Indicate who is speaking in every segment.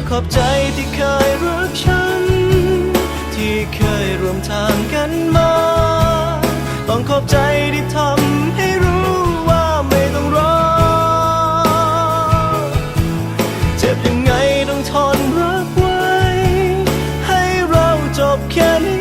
Speaker 1: ากขอบใจที่เคยรักฉัน ที่เคยร่วมทางกันมา ต้องขอบใจที่ทำให้รู้ว่าไม่ต้องรอ เจ็บยังไงต้องทนรักไว้ ให้เราจบแค่นี้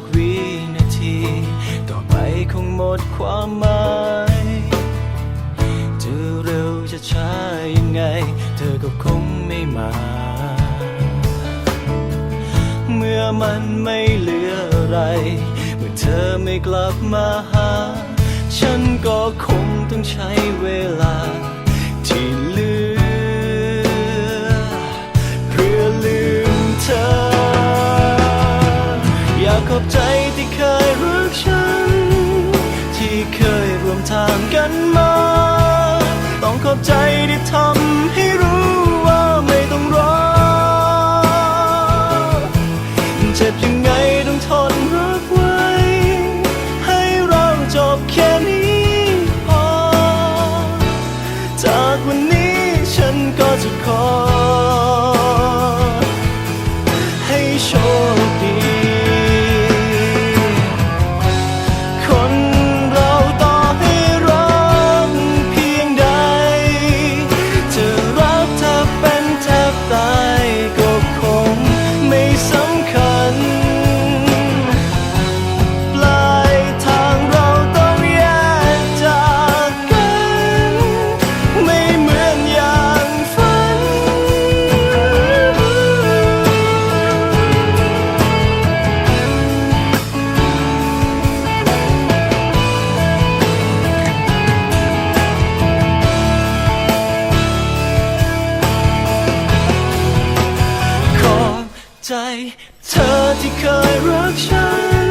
Speaker 1: ทุกวินาที ต่อไปคงหมดความหมายจะเร็วจะช้ายังไง เธอก็คงไม่มา เมื่อมันไม่เหลืออะไร เมื่อเธอไม่กลับมาหา ฉันก็คงต้องใช้เวลา ขอบใจที่เคยรักฉัน ที่เคยร่วมทางกันมา ต้องขอบใจที่ทำให้รู้ว่าไม่ต้องรอ เจ็บยังไงต้องทนรักไว้ ให้เราจบแค่นี้พอ จากวันนี้ฉันก็จะขอ ใจ เธอที่เคยรักฉัน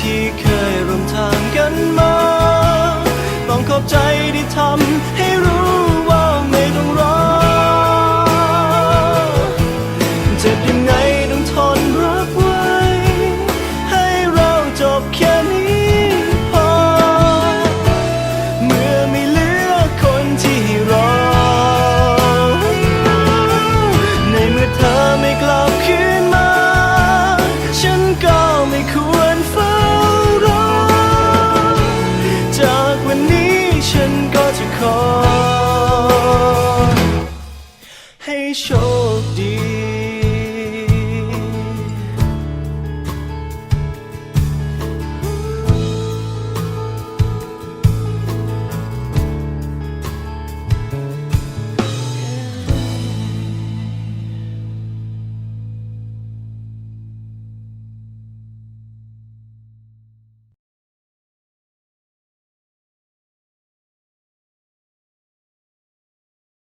Speaker 1: ที่เคยร่วมทางกันมา ต้องขอบใจที่ทำให้รู้ว่าไม่ต้องรอเจ็บยังไงต้องทนรักไว้ ให้เราจบแค่นี้พอ เมื่อไม่เหลือคนที่รอ ฉั